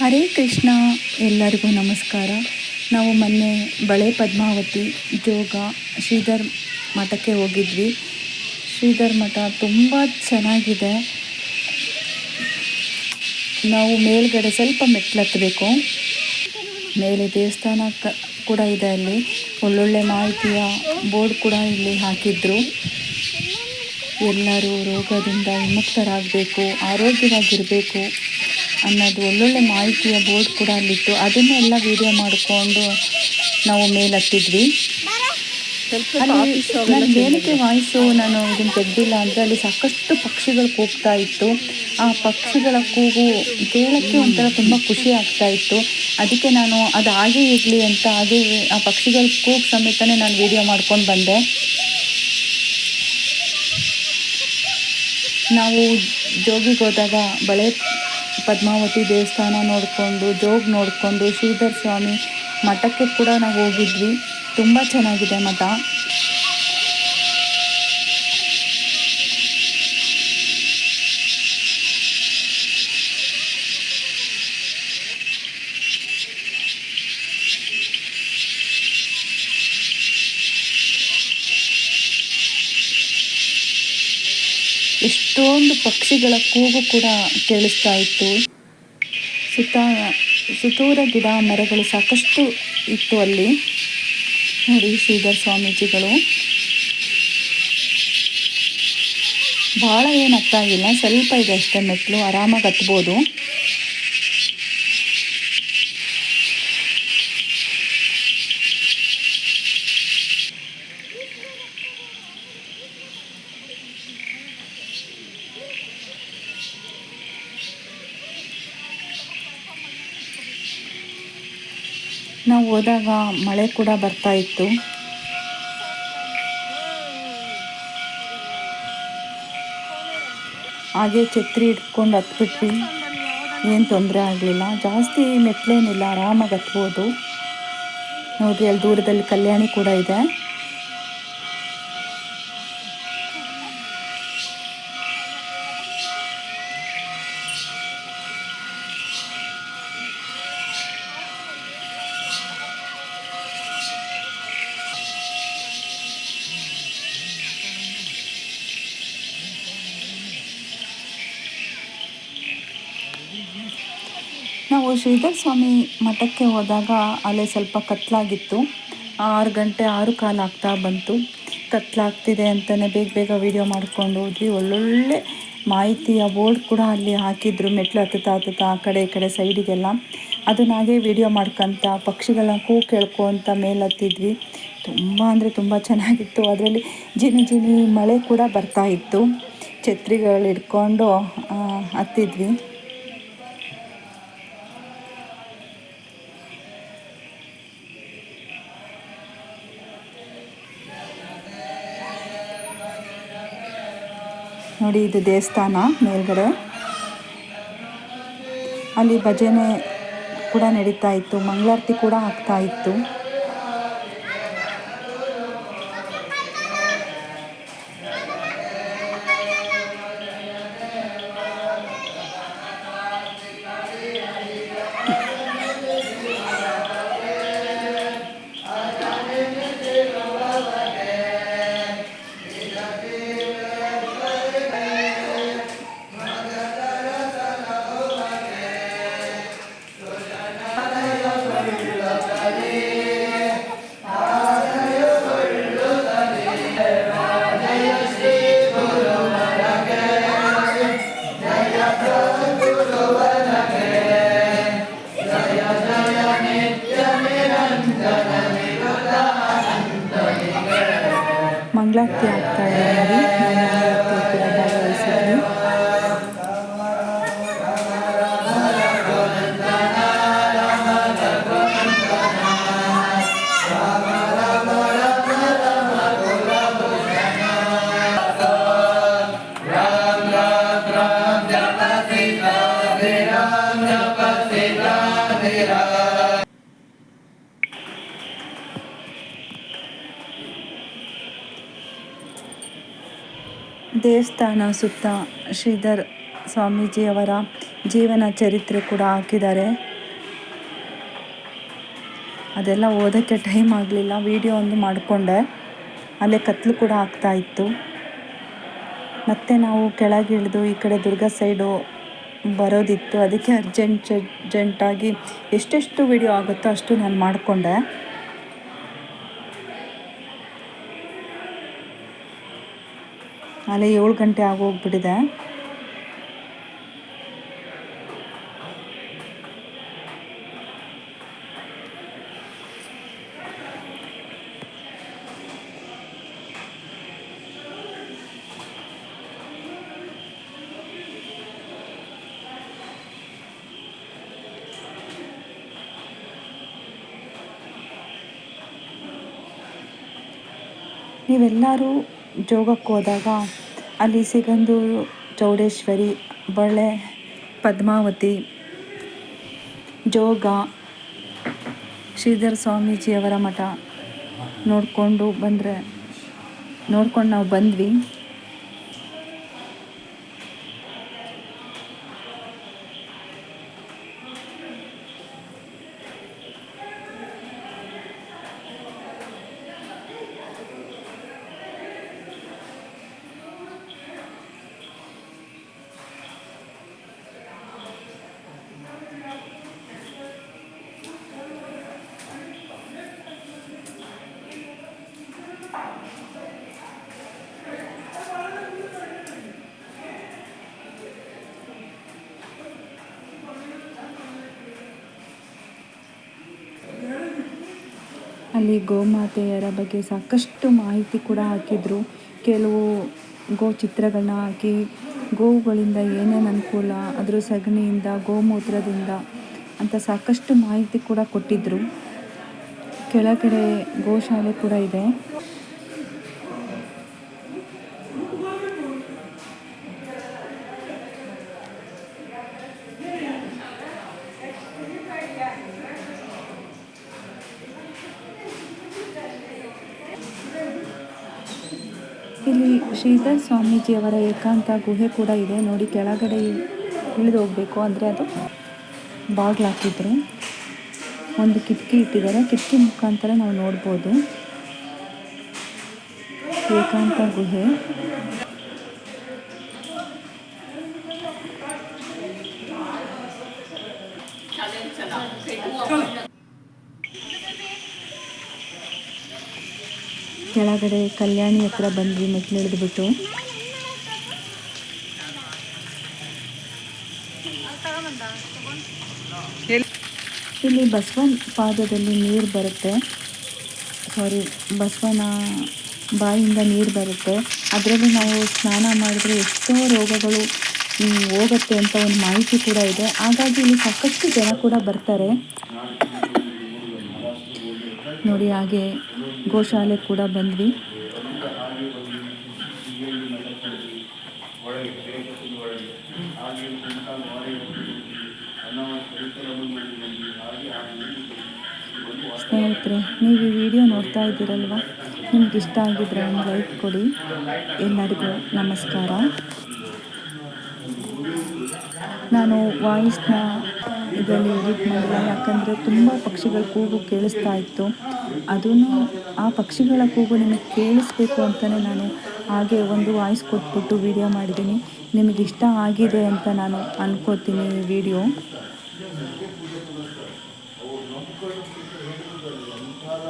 ಹರೇ ಕೃಷ್ಣ, ಎಲ್ಲರಿಗೂ ನಮಸ್ಕಾರ. ನಾವು ಮೊನ್ನೆ ಬಳೆ ಪದ್ಮಾವತಿ, ಜೋಗ, ಶ್ರೀಧರ್ ಮಠಕ್ಕೆ ಹೋಗಿದ್ವಿ. ಶ್ರೀಧರ್ ಮಠ ತುಂಬ ಚೆನ್ನಾಗಿದೆ. ನಾವು ಮೇಲ್ಗಡೆ ಸ್ವಲ್ಪ ಮೆಟ್ಲು ಹತ್ತಬೇಕು ಮೇಲೆ ದೇವಸ್ಥಾನ ಕ, ಕೂಡ ಇದೆ ಅಲ್ಲಿ. ಒಳ್ಳೊಳ್ಳೆ ಮಾಹಿತಿಯ ಬೋರ್ಡ್ ಕೂಡ ಇಲ್ಲಿ ಹಾಕಿದ್ರು. ಎಲ್ಲರೂ ರೋಗದಿಂದ ವಿಮುಕ್ತರಾಗಬೇಕು, ಆರೋಗ್ಯವಾಗಿರಬೇಕು. ಅನ್ನೋದು ಒಳ್ಳೊಳ್ಳೆ ಮಾಹಿತಿಯ ಬೋರ್ಡ್ ಕೂಡ ಅಲ್ಲಿತ್ತು. ಅದನ್ನೆಲ್ಲ ವಿಡಿಯೋ ಮಾಡಿಕೊಂಡು ನಾವು ಮೇಲತ್ತಿದ್ವಿ. ಅಲ್ಲಿ ನಾನು ಏನಕ್ಕೆ ವಾಯ್ಸು ನಾನು ಇದನ್ನು ತೆಗೆದಿಲ್ಲ ಅಂದರೆ ಅಲ್ಲಿ ಸಾಕಷ್ಟು ಪಕ್ಷಿಗಳು ಕೂಗ್ತಾ ಇತ್ತು. ಆ ಪಕ್ಷಿಗಳ ಕೂಗು ಕೇಳೋಕ್ಕೆ ಒಂಥರ ತುಂಬ ಖುಷಿ ಆಗ್ತಾ ಇತ್ತು. ಅದಕ್ಕೆ ನಾನು ಅದು ಹಾಗೆ ಇರಲಿ ಅಂತ ಹಾಗೆ ಆ ಪಕ್ಷಿಗಳ ಕೂಗು ಸಮೇತನೇ ನಾನು ವಿಡಿಯೋ ಮಾಡ್ಕೊಂಡು ಬಂದೆ. ನಾವು ಜೋಗಿಗೆ ಹೋದಾಗ ಬಳೆ ಪದ್ಮಾವತಿ ದೇವಸ್ಥಾನ ನೋಡಿಕೊಂಡು ಜೋಗ್ ನೋಡಿಕೊಂಡು ಶ್ರೀಧರ್ ಸ್ವಾಮಿ ಮಠಕ್ಕೆ ಕೂಡ ನಾವು ಹೋಗಿದ್ವಿ. ತುಂಬ ಚೆನ್ನಾಗಿದೆ ಮಠ. ಎಷ್ಟೊಂದು ಪಕ್ಷಿಗಳ ಕೂಗು ಕೂಡ ಕೇಳಿಸ್ತಾ ಇತ್ತು. ಸುತ್ತ, ಸುತ್ತೂರ ಗಿಡ ಮರಗಳು ಸಾಕಷ್ಟು ಇತ್ತು ಅಲ್ಲಿ. ನೋಡಿ ಶ್ರೀಧರ್ ಸ್ವಾಮೀಜಿಗಳು. ಭಾಳ ಏನು ಹತ್ತಾಗಿಲ್ಲ ಸ್ವಲ್ಪ ಇದೆ ಅಷ್ಟೇ ಮೆಟ್ಲು ಆರಾಮಾಗಿ ಹತ್ಬೋದು. ನಾವು ಹೋದಾಗ ಮಳೆ ಕೂಡ ಬರ್ತಾ ಇತ್ತು. ಹಾಗೆ ಛತ್ರಿ ಇಟ್ಕೊಂಡು ಹತ್ಬಿಟ್ವಿ. ಏನು ತೊಂದರೆ ಆಗಲಿಲ್ಲ. ಜಾಸ್ತಿ ಮೆಟ್ಲೇನಿಲ್ಲ. ಆರಾಮಾಗಿ ಹತ್ಬೋದು. ನೋಡಿರಿ, ಅಲ್ಲಿ ದೂರದಲ್ಲಿ ಕಲ್ಯಾಣಿ ಕೂಡ ಇದೆ. ನಾವು ಶ್ರೀಧರ್ ಸ್ವಾಮಿ ಮಠಕ್ಕೆ ಹೋದಾಗ ಅಲ್ಲಿ ಸ್ವಲ್ಪ ಕತ್ಲಾಗಿತ್ತು. ಆರು ಗಂಟೆ ಆರು ಕಾಲು ಆಗ್ತಾ ಬಂತು. ಕತ್ಲಾಗ್ತಿದೆ ಅಂತಲೇ ಬೇಗ ಬೇಗ ವೀಡಿಯೋ ಮಾಡ್ಕೊಂಡು ಹೋದ್ವಿ. ಒಳ್ಳೊಳ್ಳೆ ಮಾಹಿತಿಯ ಬೋರ್ಡ್ ಕೂಡ ಅಲ್ಲಿ ಹಾಕಿದ್ರು. ಮೆಟ್ಲು ಹತ್ತುತ್ತಾ ಹತ್ತುತ್ತಾ ಆ ಕಡೆ, ಈ ಕಡೆ ಸೈಡಿಗೆಲ್ಲ ಅದನ್ನ ಹಾಗೆ ವೀಡಿಯೋ ಮಾಡ್ಕೊತ ಪಕ್ಷಿಗಳನ್ನ ಕೂ ಕೇಳ್ಕೊತ ಮೇಲೆ ಹತ್ತಿದ್ವಿ ತುಂಬ ಅಂದರೆ ತುಂಬ ಚೆನ್ನಾಗಿತ್ತು. ಅದರಲ್ಲಿ ಜಿನಿ ಜಿನಿ ಮಳೆ ಕೂಡ ಬರ್ತಾ ಇತ್ತು. ಛತ್ರಿಗಳು ಇಟ್ಕೊಂಡು ಹತ್ತಿದ್ವಿ. ನೋಡಿ ಇದು ದೇವಸ್ಥಾನ ಮೇಲ್ಗಡೆ. ಅಲ್ಲಿ ಭಜನೆ ಕೂಡ ನಡೀತಾ ಇತ್ತು ಮಂಗಳಾರತಿ ಕೂಡ ಆಗ್ತಾ ಇತ್ತು. ದೇವಸ್ಥಾನ ಸುತ್ತ ಶ್ರೀಧರ್ ಸ್ವಾಮೀಜಿಯವರ ಜೀವನ ಚರಿತ್ರೆ ಕೂಡ ಹಾಕಿದ್ದಾರೆ. ಅದೆಲ್ಲ ಓದೋಕ್ಕೆ ಟೈಮ್ ಆಗಲಿಲ್ಲ. ವಿಡಿಯೋ ಒಂದು ಮಾಡಿಕೊಂಡೆ. ಅಲ್ಲೇ ಕತ್ಲು ಕೂಡ ಆಗ್ತಾ ಇತ್ತು. ಮತ್ತೆ ನಾವು ಕೆಳಗಿಳಿದು ಈ ಕಡೆ ದುರ್ಗ ಸೈಡು ಬರೋದಿತ್ತು. ಅದಕ್ಕೆ ಅರ್ಜೆಂಟ್ ಅರ್ಜೆಂಟಾಗಿ ಎಷ್ಟೆಷ್ಟು ವಿಡಿಯೋ ಆಗುತ್ತೋ ಅಷ್ಟು ನಾನು ಮಾಡಿಕೊಂಡೆ. ಅಲ್ಲೇ ಏಳು ಗಂಟೆ ಆಗೋಗ್ಬಿಟ್ಟಿದೆ. ನೀವೆಲ್ಲರೂ ಜೋಗಕ್ಕೆ ಹೋದಾಗ ಅಲ್ಲಿ ಸಿಗಂದೂರು ಚೌಡೇಶ್ವರಿ ಬಳೆ ಪದ್ಮಾವತಿ, ಜೋಗ, ಶ್ರೀಧರ ಸ್ವಾಮೀಜಿಯವರ ಮಠ ನೋಡಿಕೊಂಡು ಬಂದರೆ, ನೋಡ್ಕೊಂಡು ನಾವು ಬಂದ್ವಿ. ಅಲ್ಲಿ ಗೋಮಾತೆಯರ ಬಗ್ಗೆ ಸಾಕಷ್ಟು ಮಾಹಿತಿ ಕೂಡ ಹಾಕಿದರು. ಕೆಲವು ಗೋ ಚಿತ್ರಗಳನ್ನ ಹಾಕಿ, ಗೋವುಗಳಿಂದ ಏನೇನು ಅನುಕೂಲ, ಅದರ ಸಗಣಿಯಿಂದ, ಗೋಮೂತ್ರದಿಂದ ಅಂತ ಸಾಕಷ್ಟು ಮಾಹಿತಿ ಕೂಡ ಕೊಟ್ಟಿದ್ದರು ಕೆಳಗಡೆ ಗೋಶಾಲೆ ಕೂಡ ಇದೆ ಇಲ್ಲಿ ಶ್ರೀಧರ ಸ್ವಾಮೀಜಿಯವರ ಏಕಾಂತ ಗುಹೆ ಕೂಡ ಇದೆ. ನೋಡಿ, ಕೆಳಗಡೆ ಇಳಿದು ಹೋಗಬೇಕು ಅಂದರೆ ಅದು ಬಾಗಿಲು ಹಾಕಿದ್ರು. ಒಂದು ಕಿಟಕಿ ಇಟ್ಟಿದ್ದಾರೆ. ಕಿಟಕಿ ಮುಖಾಂತರ ನಾವು ನೋಡ್ಬೋದು. ಏಕಾಂತ ಗುಹೆ. ಕೆಳಗಡೆ ಕಲ್ಯಾಣಿ ಹತ್ರ ಬಂದ್ವಿ ಮೆಟ್ಲಿಳಿದ್ಬಿಟ್ಟು ಇಲ್ಲಿ ಬಸವನ ಪಾದದಲ್ಲಿ ನೀರು ಬರುತ್ತೆ. ಸಾರಿ ಬಸವನ ಬಾಯಿಂದ ನೀರು ಬರುತ್ತೆ. ಅದರಲ್ಲಿ ನಾವು ಸ್ನಾನ ಮಾಡಿದ್ರೆ ಎಷ್ಟೋ ರೋಗಗಳು ಹೋಗುತ್ತೆ ಅಂತ ಒಂದು ಮಾಹಿತಿ ಕೂಡ ಇದೆ. ಹಾಗಾಗಿ ಇಲ್ಲಿ ಸಾಕಷ್ಟು ಜನ ಕೂಡ ಬರ್ತಾರೆ. ನೋಡಿ ಹಾಗೆ ಗೋಶಾಲೆ ಕೂಡ ಬಂದ್ವಿ. ಸ್ನೇಹಿತರೆ, ನೀವು ಈ ವಿಡಿಯೋ ನೋಡ್ತಾ ಇದ್ದೀರಲ್ವ? ನಿಮ್ಗೆ ಇಷ್ಟ ಆಗಿದ್ರೆ ಒಂದು ಲೈಕ್ ಕೊಡಿ. ಎಲ್ಲರಿಗೂ ನಮಸ್ಕಾರ. ನಾನು ವಾಯ್ಸ್ನ ಇದರಲ್ಲಿ ಎಡಿಟ್ ಮಾಡಿಲ್ಲ ಯಾಕಂದರೆ ತುಂಬ ಪಕ್ಷಿಗಳ ಕೂಗು ಕೇಳಿಸ್ತಾ ಇತ್ತು. ಅದನ್ನು ಆ ಪಕ್ಷಿಗಳ ಕೂಗು ನಿಮಗೆ ಕೇಳಿಸ್ಬೇಕು ಅಂತಲೇ ನಾನು ಹಾಗೆ ಒಂದು ವಾಯ್ಸ್ ಕೊಟ್ಬಿಟ್ಟು ವಿಡಿಯೋ ಮಾಡಿದ್ದೀನಿ. ನಿಮಗೆ ಇಷ್ಟ ಆಗಿದೆ ಅಂತ ನಾನು ಅಂದ್ಕೋತೀನಿ ಈ ವಿಡಿಯೋ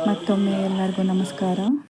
ಮತ್ತೊಮ್ಮೆ ಎಲ್ಲರಿಗೂ ನಮಸ್ಕಾರ.